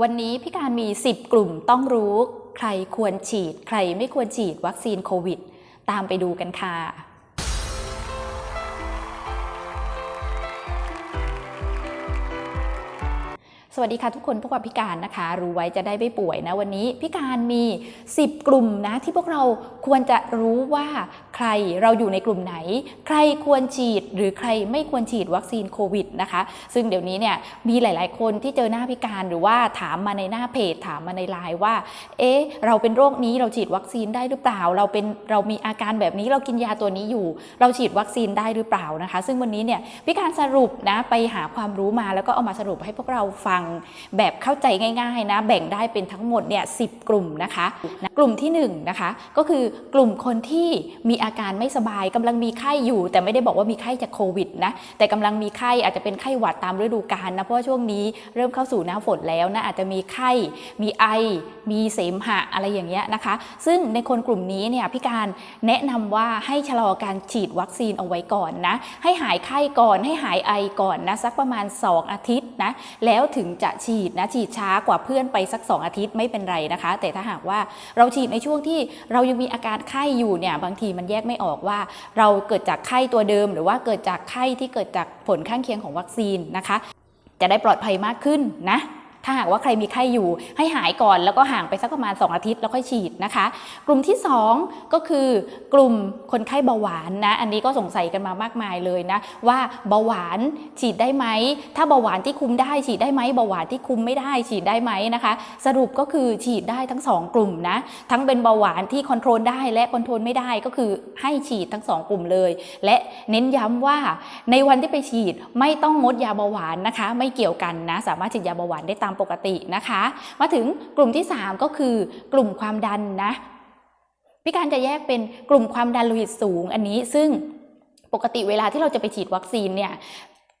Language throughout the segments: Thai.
วันนี้พี่การมี 10 กลุ่มต้องรู้ ใครควรฉีด ใครไม่ควรฉีดวัคซีนโควิด ตามไปดูกันค่ะ สวัสดีค่ะทุกคนพวกเราพิการนะคะ รู้ไว้จะได้ไม่ป่วยนะวันนี้พิการมี 10 กลุ่มนะที่พวกเราควรจะรู้ว่า ใครเราอยู่ในกลุ่มไหน ใครควรฉีดหรือใครไม่ควรฉีดวัคซีนโควิดนะคะ ซึ่งเดี๋ยวนี้เนี่ยมีหลาย ๆ คนที่เจอหน้าพิการหรือว่าถามมาในหน้าเพจถามมาในไลน์ว่า เอ๊ะ เราเป็นโรคนี้เราฉีดวัคซีนได้หรือเปล่า เราเป็นเรามีอาการแบบนี้เรากินยาตัวนี้อยู่ เราฉีดวัคซีนได้หรือเปล่านะคะ ซึ่งวันนี้เนี่ยพิการสรุปนะไปหาความรู้มาแล้วก็เอามาสรุปให้พวกเราฟังแบบเข้าใจง่ายๆนะแบ่งได้เป็นทั้งหมดเนี่ยสิกลุ่มนะคะนะกลุ่มที่1นงนะคะก็คือกลุ่มคนที่มีอาอาการไม่สบายกำลังมีไข้อยู่ แต่ไม่ได้บอกว่ามีไข้จากโควิดนะแต่กำลังมีไข้อาจจะเป็นไข้หวัดตามฤดูกาลนะเพราะว่าช่วงนี้เริ่มเข้าสู่หน้าฝนแล้วนะอาจจะมีไข้มีไอ มีเสมหะอะไรอย่างเงี้ยนะคะ ซึ่งในคนกลุ่มนี้เนี่ยพี่การแนะนำว่าให้ชะลอการฉีดวัคซีนเอาไว้ก่อนนะให้หายไข้ก่อนให้หายไอก่อนนะสักประมาณ 2 อาทิตย์นะแล้วถึงจะฉีดนะฉีดช้ากว่าเพื่อนไปสัก 2 อาทิตย์ไม่เป็นไรนะคะ แต่ถ้าหากว่าเราฉีดในช่วงที่เรายังมีอาการไข้อยู่เนี่ยบางทีมันแยกไม่ออกว่า เราเกิดจากไข้ตัวเดิม หรือว่าเกิดจากไข้ที่เกิดจากผลข้างเคียงของวัคซีนนะคะ จะได้ปลอดภัยมากขึ้นนะ ถ้าหากว่าใครมีไข้อยู่ให้หายก่อนแล้วก็ห่างไปสักประมาณ 2 อาทิตย์แล้วค่อยฉีดนะคะ กลุ่มที่ 2 ก็คือกลุ่มคนไข้เบาหวานนะ อันนี้ก็สงสัยกันมามากมายเลยนะ ว่าเบาหวานฉีดได้ไหม ถ้าเบาหวานที่คุมได้ฉีดได้ไหมเบาหวานที่คุมไม่ได้ฉีดได้ไหมนะคะ สรุปก็คือฉีดได้ทั้ง 2 กลุ่มนะ ทั้งเป็นเบาหวานที่คอนโทรลได้และคอนโทรลไม่ได้ก็คือให้ฉีดทั้ง 2 กลุ่มเลย และเน้นย้ำว่าในวันที่ไปฉีดไม่ต้องงดยาเบาหวานนะคะ ไม่เกี่ยวกันนะ สามารถฉีดยาเบาหวานได้ตามปกตินะคะ มาถึงกลุ่มที่ 3 ก็คือกลุ่มความดันนะพิการจะแยกเป็นกลุ่มความดันโลหิตสูงอันนี้ซึ่งปกติเวลาที่เราจะไปฉีดวัคซีนเนี่ย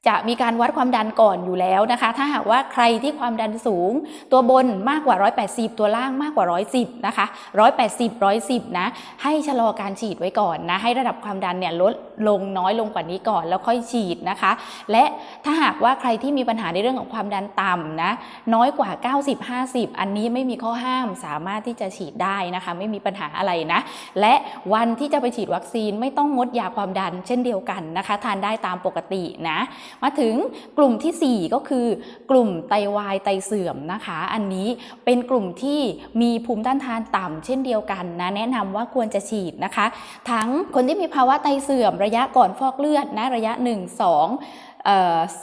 จะมีการวัดความดันก่อนอยู่แล้วนะคะ ถ้าหากว่าใครที่ความดันสูง ตัวบนมากกว่า 180 ตัวล่างมากกว่า 110 นะคะ 180 110 นะ ให้ชะลอการฉีดไว้ก่อนนะ ให้ระดับความดันเนี่ยลดลงน้อยลงกว่านี้ก่อนแล้วค่อยฉีดนะคะ และถ้าหากว่าใครที่มีปัญหาในเรื่องของความดันต่ำนะ น้อยกว่า 90 50 อันนี้ไม่มีข้อห้ามสามารถที่จะฉีดได้นะคะ ไม่มีปัญหาอะไรนะ และวันที่จะไปฉีดวัคซีนไม่ต้องงดยาความดันเช่นเดียวกันนะคะ ทานได้ตามปกตินะมาถึงกลุ่มทีสี่ 4 ก็คือกลุ่มไตวายไตเสื่อมนะคะ อันนี้เป็นกลุ่มที่มีภูมิต้านทานต่ำเช่นเดียวกันนะแนะนำว่าควรจะฉีดนะคะ ทั้งคนที่มีภาวะไตเสื่อมระยะก่อนฟอกเลือดนะระยะ 1 2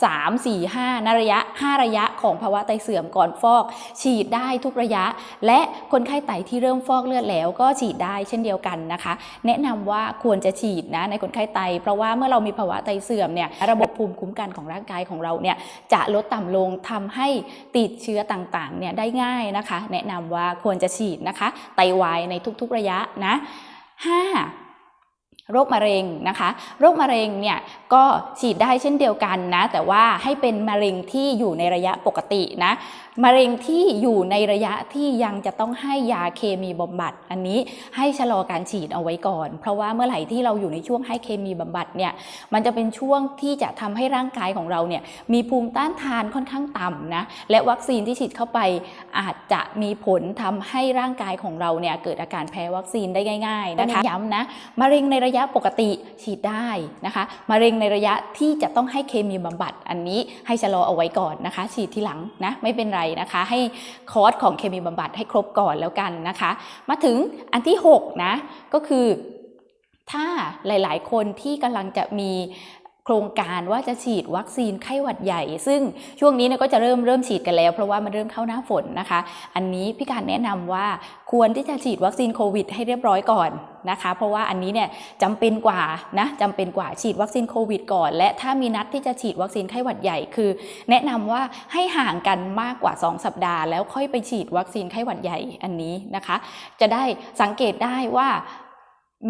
สามสี่ห้านระยะ 5 ระยะของภาวะไตเสื่อมก่อนฟอก ฉีดได้ทุกระยะ และคนไข้ไตที่เริ่มฟอกเลือดแล้วก็ฉีดได้เช่นเดียวกันนะคะ แนะนำว่าควรจะฉีดนะในคนไข้ไต เพราะว่าเมื่อเรามีภาวะไตเสื่อมเนี่ยระบบภูมิคุ้มกันของร่างกายของเราเนี่ยจะลดต่ำลงทำให้ติดเชื้อต่างๆเนี่ยได้ง่ายนะคะ แนะนำว่าควรจะฉีดนะคะ ไตวายในทุกๆระยะนะ 5. โรคมะเร็งนะคะ โรคมะเร็งเนี่ยก็ฉีดได้เช่นเดียวกันนะ แต่ว่าให้เป็นมะเร็งที่อยู่ในระยะปกตินะ มะเร็งที่อยู่ในระยะที่ยังจะต้องให้ยาเคมีบำบัด อันนี้ให้ชะลอการฉีดเอาไว้ก่อน เพราะว่าเมื่อไหร่ที่เราอยู่ในช่วงให้เคมีบำบัดเนี่ย มันจะเป็นช่วงที่จะทำให้ร่างกายของเราเนี่ยมีภูมิต้านทานค่อนข้างต่ำนะ และวัคซีนที่ฉีดเข้าไปอาจจะมีผลทำให้ร่างกายของเราเนี่ยเกิดอาการแพ้วัคซีนได้ง่าย ๆนะคะ ย้ำนะ มะเร็งในระยะปกติฉีดได้นะคะมะเร็งในระยะที่จะต้องให้เคมีบำบัดอันนี้ให้ชะลอเอาไว้ก่อนนะคะ ฉีดทีหลังนะไม่เป็นไรนะคะ ให้คอร์สของเคมีบำบัดให้ครบก่อนแล้วกันนะคะ มาถึงอันที่6นะก็คือถ้าหลาย ๆ คนที่กำลังจะมี โครงการว่าจะฉีดวัคซีนไข้หวัดใหญ่ ซึ่งช่วงนี้เนี่ยก็จะเริ่มเริ่มฉีดกันแล้ว เพราะว่ามันเริ่มเข้าหน้าฝนนะคะ อันนี้พี่การแนะนำว่าควรที่จะฉีดวัคซีนโควิดให้เรียบร้อยก่อนนะคะเพราะว่าอันนี้เนี่ยจำเป็นกว่านะจำเป็นกว่าฉีดวัคซีนโควิดก่อน และถ้ามีนัดที่จะฉีดวัคซีนไข้หวัดใหญ่คือ แนะนำว่าให้ห่างกันมากกว่า 2 สัปดาห์ แล้วค่อยไปฉีดวัคซีนไข้หวัดใหญ่อันนี้นะคะ จะได้สังเกตได้ว่า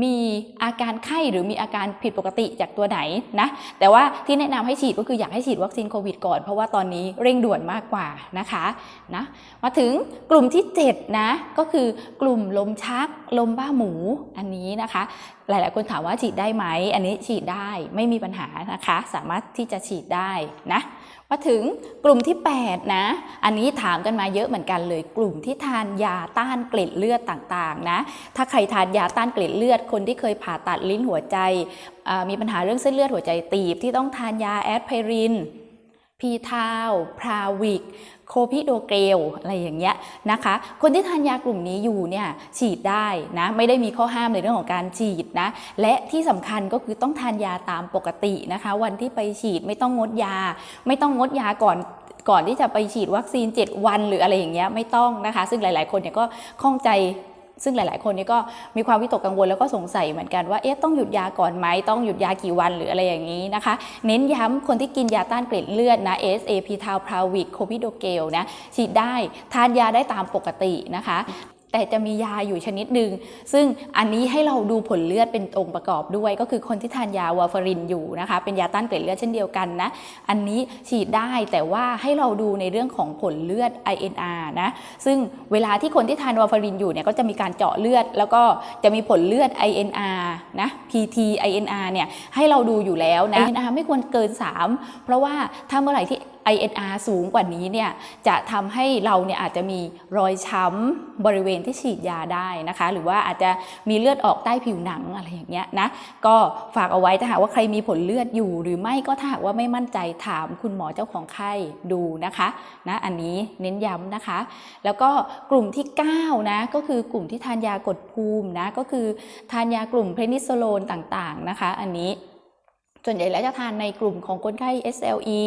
มีอาการไข้หรือมีอาการผิดปกติจากตัวไหนนะแต่ว่าที่แนะนำให้ฉีดก็คืออยากให้ฉีดวัคซีนโควิดก่อน เพราะว่าตอนนี้เร่งด่วนมากกว่านะคะนะมาถึงกลุ่มที่7นะก็คือกลุ่มลมชักลมบ้าหมูอันนี้นะคะ หลาย ๆ คนถามว่าฉีดได้ไหม อันนี้ฉีดได้ไม่มีปัญหานะคะ สามารถที่จะฉีดได้นะ มาถึงกลุ่มที่ 8 นะ อันนี้ถามกันมาเยอะเหมือนกันเลย กลุ่มที่ทานยาต้านเกล็ดเลือดต่างๆ นะ ถ้าใครทานยาต้านเกล็ดเลือด คนที่เคยผ่าตัดลิ้นหัวใจ มีปัญหาเรื่องเส้นเลือดหัวใจตีบ ที่ต้องทานยาแอสไพริน พีทาว พราวิก โคพิโดเกลอะไรอย่างเงี้ยนะคะ คนที่ทานยากลุ่มนี้อยู่เนี่ยฉีดได้นะไม่ได้มีข้อห้ามในเรื่องของการฉีดนะและที่สำคัญก็คือต้องทานยาตามปกตินะคะ วันที่ไปฉีดไม่ต้องงดยา ไม่ต้องงดยาก่อนก่อนที่จะไปฉีดวัคซีน 7 วันหรืออะไรอย่างเงี้ยไม่ต้องนะคะ ซึ่งหลาย ๆ คนเนี่ยก็ข้องใจ ซึ่งหลาย ๆ คนนี่ก็มีความวิตกกังวลแล้วก็สงสัยเหมือนกันว่าเอ๊ะต้องหยุดยาก่อนไหมต้องหยุดยากี่วันหรืออะไรอย่างนี้นะคะ เน้นย้ำคนที่กินยาต้านเกล็ดเลือดนะ SAP ทาวพราวิกโคพิโดเกลนะฉีดได้ทานยาได้ตามปกตินะคะ แต่จะมียาอยู่ชนิดหนึ่งซึ่งอันนี้ให้เราดูผลเลือดเป็นองค์ประกอบด้วย ก็คือคนที่ทานยาวาฟารินอยู่นะคะเป็นยาต้านเกล็ดเลือดเช่นเดียวกันนะอันนี้ฉีดได้แต่ว่าให้เราดูในเรื่องของผลเลือด INR นะซึ่งเวลาที่คนที่ทานวาฟารินอยู่เนี่ยก็จะมีการเจาะเลือด แล้วก็จะมีผลเลือด INR นะ PT INR เนี่ยให้เราดูอยู่แล้วนะ INR ไม่ควรเกิน 3 เพราะว่าถ้าเมื่อไหร่ที่ INR สูงกว่านี้เนี่ยจะทำให้เราเนี่ยอาจจะมีรอยช้ำบริเวณที่ฉีดยาได้นะคะ หรือว่าอาจจะมีเลือดออกใต้ผิวหนังอะไรอย่างเงี้ยนะก็ฝากเอาไว้ถ้าหากว่าใครมีผลเลือดอยู่ หรือไม่ก็ถ้าหากว่าไม่มั่นใจถามคุณหมอเจ้าของไข้ดูนะคะนะอันนี้เน้นย้ำนะคะ แล้วก็กลุ่มที่9นะก็คือกลุ่มที่ทานยากดภูมินะก็คือทานยากลุ่มเพนิซิลโลนต่างๆนะคะ อันนี้ ส่วนใหญ่แล้วจะทานในกลุ่มของคนไข้ SLE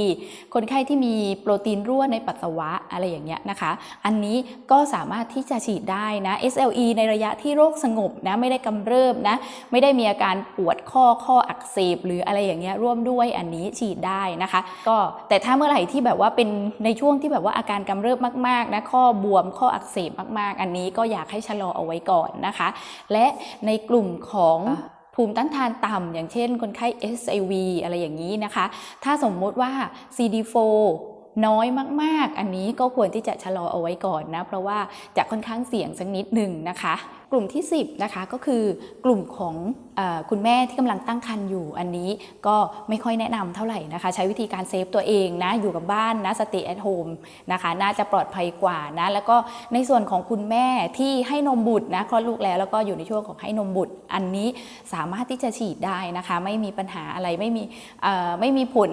คนไข้ที่มีโปรตีนรั่วในปัสสาวะอะไรอย่างเงี้ยนะคะ อันนี้ก็สามารถที่จะฉีดได้นะ SLE ในระยะที่โรคสงบนะไม่ได้กำเริบนะไม่ได้มีอาการปวดข้อข้ออักเสบหรืออะไรอย่างเงี้ยร่วมด้วยอันนี้ฉีดได้นะคะ ก็แต่ถ้าเมื่อไหร่ที่แบบว่าเป็นในช่วงที่แบบว่าอาการกำเริบมากๆนะข้อบวมข้ออักเสบมากๆ อันนี้ก็อยากให้ชะลอเอาไว้ก่อนนะคะ และในกลุ่มของ ภูมิต้านทานต่ำอย่างเช่นคนไข้ SIV อะไรอย่างนี้นะคะ ถ้าสมมติว่า CD4 น้อยมาก ๆ อันนี้ก็ควรที่จะชะลอเอาไว้ก่อนนะ เพราะว่าจะค่อนข้างเสี่ยงสักนิดหนึ่งนะคะ กลุ่มที่ 10 นะคะก็คือกลุ่มของอคุณแม่ที่กำลังตั้งครรภ์อยู่ อันนี้ก็ไม่ค่อยแนะนำเท่าไหร่นะคะ ใช้วิธีการเซฟตัวเองนะอยู่กับบ้านนะ stay at home นะคะน่าจะปลอดภัยกว่านะ แล้วก็ในส่วนของคุณแม่ที่ให้นมบุตรนะคลอดลูกแล้วแล้วก็อยู่ในช่วงของให้นมบุตร อันนี้สามารถที่จะฉีดได้นะคะ ไม่มีปัญหาอะไรไม่มีไม่มีผล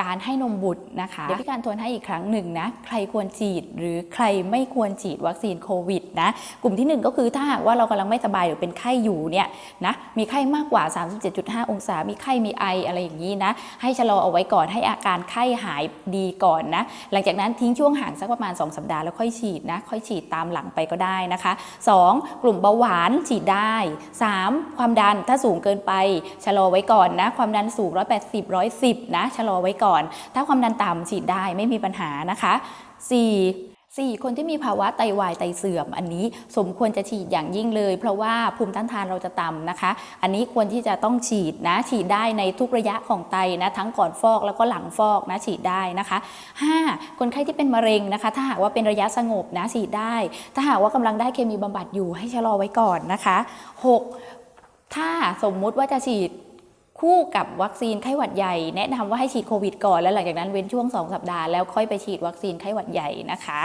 การให้นมบุตรนะคะเดี๋ยวพี่การทวนให้อีกครั้งหนึ่งนะใครควรฉีดหรือใครไม่ควรฉีดวัคซีนโควิดนะกลุ่มที่หนึ่งก็คือถ้าหากว่าเรากำลังไม่สบายหรือเป็นไข้อยู่เนี่ยนะมีไข้มากกว่า 37.5 องศา มีไข้มีไออะไรอย่างนี้นะให้ชะลอเอาไว้ก่อนให้อาการไข้หายดีก่อนนะหลังจากนั้นทิ้งช่วงห่างสักประมาณ 2 สัปดาห์แล้วค่อยฉีดนะค่อยฉีดตามหลังไปก็ได้นะคะ 2. กลุ่มเบาหวานฉีดได้ 3. ความดันถ้าสูงเกินไปชะลอไว้ก่อนนะความดันสูง 180 110นะชะลอไว้ก่อนถ้าความดันต่ำฉีดได้ไม่มีปัญหานะคะ 4. 4 คนที่มีภาวะไตวายไตเสื่อม อันนี้สมควรจะฉีดอย่างยิ่งเลย เพราะว่าภูมิต้านทานเราจะต่ำนะคะ อันนี้ควรที่จะต้องฉีดนะฉีดได้ในทุกระยะของไตนะทั้งก่อนฟอกแล้วก็หลังฟอกนะฉีดได้นะคะ 5. คนไข้ที่เป็นมะเร็งนะคะ ถ้าหากว่าเป็นระยะสงบนะฉีดได้ ถ้าหากว่ากำลังได้เคมีบำบัดอยู่ให้ชะลอไว้ก่อนนะคะ 6. ถ้าสมมุติว่าจะฉีด คู่กับวัคซีนไข้หวัดใหญ่ แนะนำว่าให้ฉีดโควิดก่อน แล้วหลังจากนั้นเว้นช่วง 2 สัปดาห์แล้วค่อยไปฉีดวัคซีนไข้หวัดใหญ่นะคะ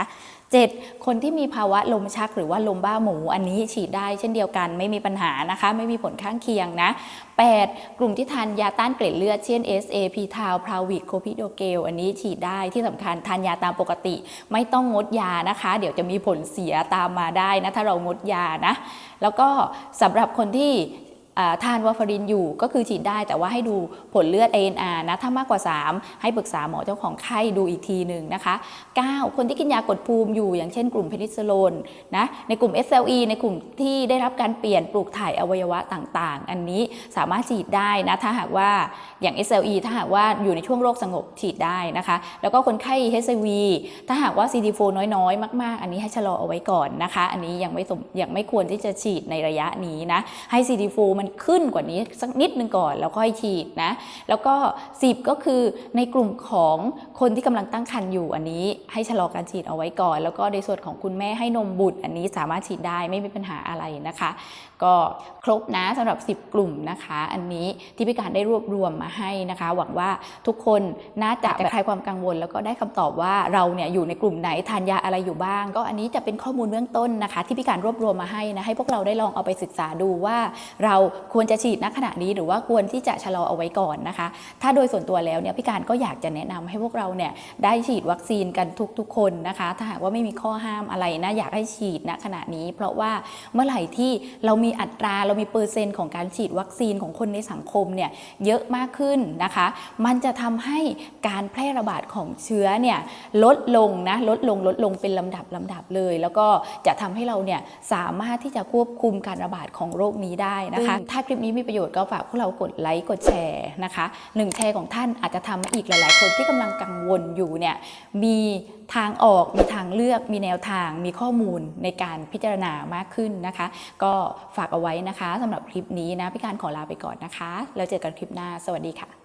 7. คนที่มีภาวะลมชักหรือว่าลมบ้าหมูอันนี้ฉีดได้เช่นเดียวกันไม่มีปัญหานะคะ ไม่มีผลข้างเคียงนะ 8. กลุ่มที่ทานยาต้านเกล็ดเลือดเช่น SAP ทาวพราวิกโคพิโดเกลอันนี้ฉีดได้ที่สำคัญทานยาตามปกติ ไม่ต้องงดยานะคะ เดี๋ยวจะมีผลเสียตามมาได้นะถ้าเรางดยานะแล้วก็สำหรับคนที่ ทานวาฟารินอยู่ก็คือฉีดได้แต่ว่าให้ดูผลเลือด ANR นะถ้ามากกว่า 3 ให้ปรึกษาหมอเจ้าของไข้ดูอีกทีหนึ่งนะคะ 9 คนที่กินยากดภูมิอยู่ อย่างเช่นกลุ่มเพนิซิลโลนนะในกลุ่ม SLE ในกลุ่มที่ได้รับการเปลี่ยนปลูกถ่ายอวัยวะต่างๆ อันนี้สามารถฉีดได้นะถ้าหากว่าอย่าง SLE ถ้าหากว่าอยู่ในช่วงโรคสงบฉีดได้นะคะ แล้วก็คนไข้ HIV ถ้าหากว่า CD4 น้อยๆ มาก ๆ อันนี้ให้ชะลอเอาไว้ก่อนนะคะ อันนี้ยังไม่สมยังไม่ควรที่จะฉีดในระยะนี้นะให้ CD4 มันมันขึ้นกว่านี้สักนิดนึงก่อน แล้วค่อยฉีดนะ แล้วก็ 10 ก็คือในกลุ่มของคนที่กำลังตั้งครรภ์อยู่อันนี้ ให้ชะลอการฉีดเอาไว้ก่อน แล้วก็ในส่วนของคุณแม่ให้นมบุตรอันนี้สามารถฉีดได้ไม่มีปัญหาอะไรนะคะ ก็ครบนะสำหรับ 10 กลุ่มนะคะ อันนี้ที่พี่การได้รวบรวมมาให้นะคะ หวังว่าทุกคนน่าจะคลายความกังวล แล้วก็ได้คำตอบว่าเราเนี่ยอยู่ในกลุ่มไหนทานยาอะไรอยู่บ้าง ก็อันนี้จะเป็นข้อมูลเบื้องต้นนะคะ ที่พี่การรวบรวมมาให้นะให้พวกเราได้ลองเอาไปศึกษาดูว่า เราควรจะฉีดณขณะนี้หรือว่าควรที่จะชะลอเอาไว้ก่อนนะคะ ถ้าโดยส่วนตัวแล้วเนี่ยพี่การก็อยากจะแนะนำให้พวกเราเนี่ยได้ฉีดวัคซีนกันทุกๆคนนะคะ ถ้าหากว่าไม่มีข้อห้ามอะไรนะอยากให้ฉีดณขณะนี้ เพราะว่าเมื่อไหร่ที่เรามีอัตราเรามีเปอร์เซ็นต์ของการฉีดวัคซีนของคนในสังคมเนี่ยเยอะมากขึ้นนะคะ มันจะทำให้การแพร่ระบาดของเชื้อเนี่ยลดลงนะลดลงลดลงเป็นลำดับลำดับเลย แล้วก็จะทำให้เราเนี่ยสามารถที่จะควบคุมการระบาดของโรคนี้ได้นะคะ ถ้าคลิปนี้มีประโยชน์ก็ฝากพวกเรากดไลค์กดแชร์นะคะหนึ่งแชร์ของท่านอาจจะทำให้อีกหลาย ๆ คนที่กำลังกังวลอยู่เนี่ยมีทางออกมีทางเลือกมีแนวทางมีข้อมูลในการพิจารณามากขึ้นนะคะ ก็ฝากเอาไว้นะคะสำหรับคลิปนี้นะพี่การขอลาไปก่อนนะคะ แล้วเจอกันคลิปหน้า สวัสดีค่ะ